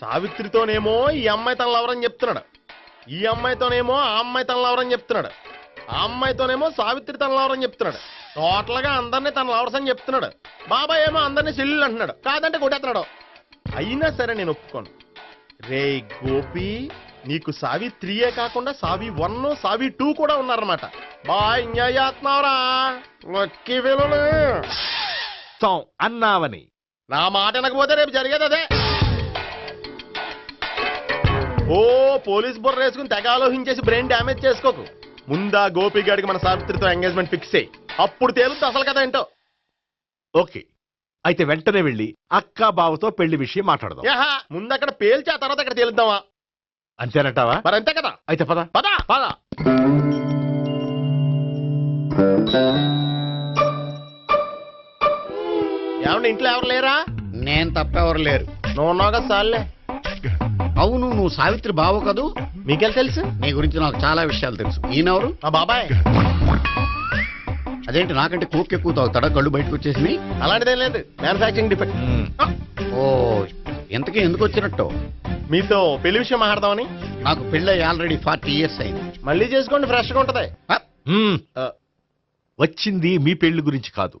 సావిత్రితోనేమో ఈ అమ్మాయి తన లవరని చెప్తున్నాడు. ఈ అమ్మాయితోనేమో ఆ అమ్మాయి తన లవరని చెప్తున్నాడు. ఆ అమ్మాయితోనేమో సావిత్రి తన లవరని చెప్తున్నాడు. టోటల్గా అందరినీ తన లవర్స్ అని చెప్తున్నాడు. బాబాయ్ ఏమో అందరినీ చెల్లెలు అంటున్నాడు. కాదంటే కొట్టేస్తున్నాడు. అయినా సరే నేను ఒప్పుకోను. రే గోపి నీకు సావి త్రీయే కాకుండా సావి వన్ సావి టూ కూడా ఉన్నారన్నమాట. బా ఎంజాయ్ చేస్తున్నావురా లక్కీ విలువలు తాం అన్నావని. నా మాట వినకపోతే రేపు జరిగేది అదే. ఓ పోలీస్ బుర్ర వేసుకుని తెగ ఆలోచించేసి బ్రెయిన్ డ్యామేజ్ చేసుకోకు. ముందా గోపి గారికి మన సావిత్రితో ఎంగేజ్మెంట్ ఫిక్స్ అయ్యి అప్పుడు తేలుతుంది అసలు కదా ఏంటో. ఓకే. అయితే వెంటనే వెళ్ళి అక్క బావతో పెళ్ళి విషయం మాట్లాడదాం. యాహా ముందు అక్కడ పేల్చి ఆ తర్వాత అక్కడ తేలుద్దామా? అంతేనంటావా? మరి అంతే కదా. అయితే పద. పదా పద. ఏమండి ఇంట్లో ఎవరు లేరా? నేను తప్పెవరు లేరు. నువ్వు ఉన్నావు కదా సార్లే. అవును నువ్వు సావిత్రి బావు కదూ? మీకెళ్ళి తెలుసు? నీ గురించి నాకు చాలా విషయాలు తెలుసు. ఈయనెవరు? మా బాబాయ్. అదేంటి నాకంటే కోక్ ఎక్కువ తాగుతాడా కళ్ళు బయటకు వచ్చేసి అలాంటిదేం లేదు. Manufacturing defect. ఓ ఎంతకీ ఎందుకు వచ్చినట్టు? మీతో పెళ్ళి విషయం మాట్లాడదామని. నాకు పెళ్ళి ఆల్రెడీ ఫార్టీ ఇయర్స్ అయింది. మళ్ళీ చేసుకోండి ఫ్రెష్గా ఉంటది. వచ్చింది మీ పెళ్ళి గురించి కాదు.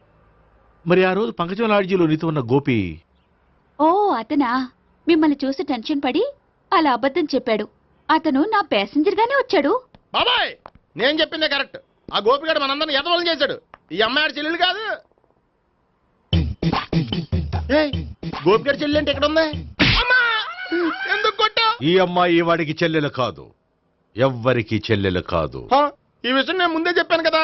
మరి ఆ రోజు పంకజం లాడ్జీలో నీతో ఉన్న గోపి? ఓ అతనా? మిమ్మల్ని చూసి టెన్షన్ పడి అలా అబద్ధం చెప్పాడు. అతను నా ప్యాసింజర్ గానే వచ్చాడు. బాబాయ్ నేను చెప్పిందే కరెక్ట్. ఆ గోపిగాడు మనందరిని ఎదవలం చేశాడు. ఈ అమ్మాయి చెల్లెలు కాదు. ఏయ్, గోపిగాడి చెల్లి అంటే ఎక్కడ ఉంది అమ్మా! ఎందుకు కొట్టా ఈ అమ్మాయి వాడికి చెల్లెలు కాదు. ఎవ్వరికి చెల్లెలు కాదు. ఈ విషయం నేను ముందే చెప్పాను కదా.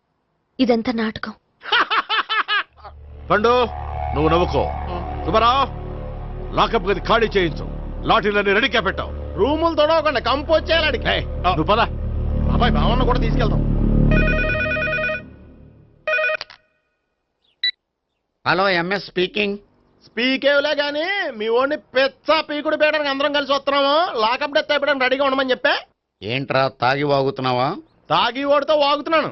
ఇదంతా నాటకం? పండు నువ్వు నవ్వుకో. సుబ్బారావు లాకప్ గది ఖాళీ చేయించు. లాఠీలన్నీ రెడీగా పెట్టావు. రూములు తొడవకుండా కంపోజ్ చేయాలి నువ్వు పద. అబ్బాయి భావన కూడా తీసుకెళ్తాం హలో ఎంఎస్ స్పీకింగ్. స్పీకేవ్లే గానీ మీ ఓడిని పెచ్చ పీకుడు పేయడానికి అందరం కలిసి వస్తున్నాము. లాకప్ డెత్ అయిపోయడానికి రెడీగా ఉండమని చెప్పే. ఏంట్రా తాగి వాగుతున్నావా? తాగి ఓడితో వాగుతున్నాను.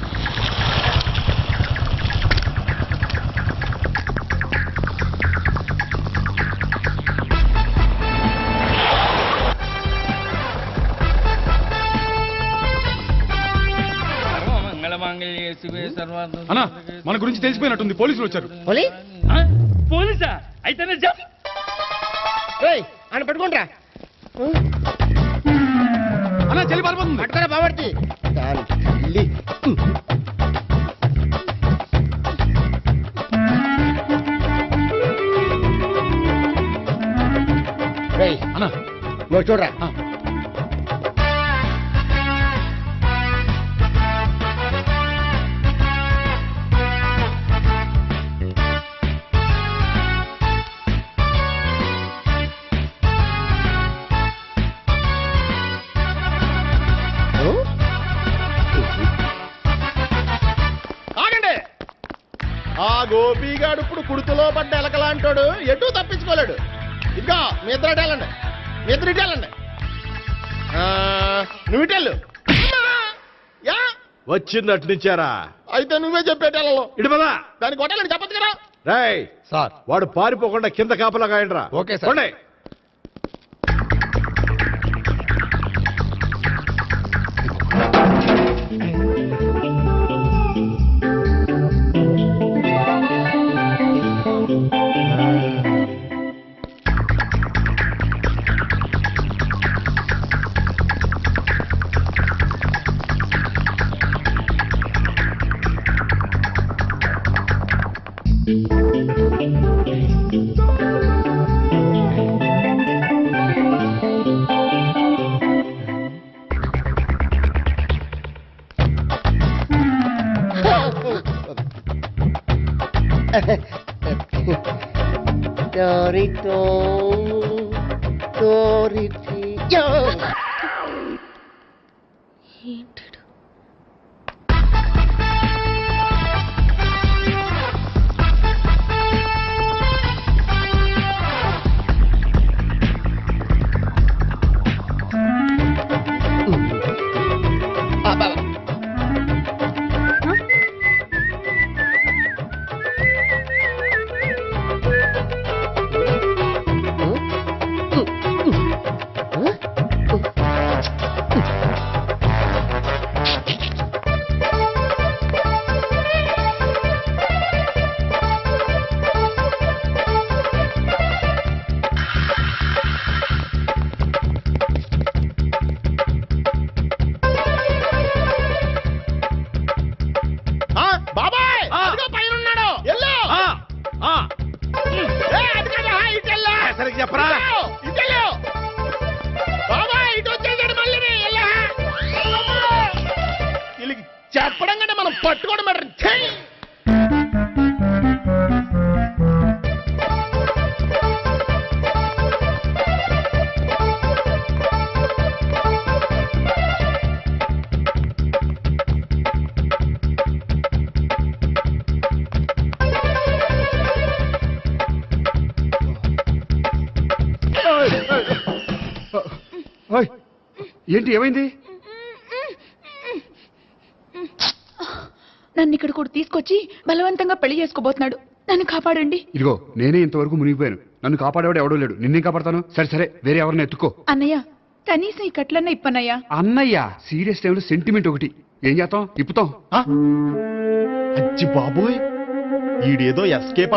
అన్నా మన గురించి తెలిసిపోయినట్టుంది. పోలీసులు వచ్చారు. పోలీసా? అయితేనే జప్ ఆయన పట్టుకుంటా అన్నా చెల్లి పడిపోతుంది పట్టుకురా బాబట్టి అన్నా. చూడరా. ఎలకలాంటాడు ఎటు తప్పించుకోలేడు. ఇదిగో మీ ఇద్దరు ఇటు వెళ్ళండి. మీ ఇద్దరు ఇటు వెళ్ళండి. ఆ, నువ్వు ఇటు వెళ్ళు. యా. వచ్చింది అటు నుంచారా? అయితే నువ్వే చెప్పేటి వెళ్ళలో. ఇటు పదా. దాన్ని కొట్టాలని చెప్పదు కదా. రేయ్ సార్. వాడు పారిపోకుండా కింద కాపలా కాయండిరా. Okay sir. とりと、と చెప్పడం కంటే మనం పట్టుకోవడం బెటర్ ఏంటి ఏమైంది? నన్ను ఇక్కడ కూడా తీసుకొచ్చి బలవంతంగా పెళ్ళి చేసుకోబోతున్నాడు. నన్ను కాపాడండి. ఇదిగో నేనే ఇంతవరకు మునిగిపోయాను. నన్ను కాపాడేవాడు ఎవడో లేడు. నిన్నే కాపాడతాను? సరే సరే వేరే ఎవరిని ఎత్తుకో. అన్నయ్య కనీసం ఈ కట్లన్న ఇప్పన్నయ్యా. అన్నయ్య సీరియస్ టైంలో సెంటిమెంట్ ఒకటి. ఏం చేస్తాం? ఇప్పుతాం అచ్చి బాబోయ్. ఈడేదో ఎస్కేప్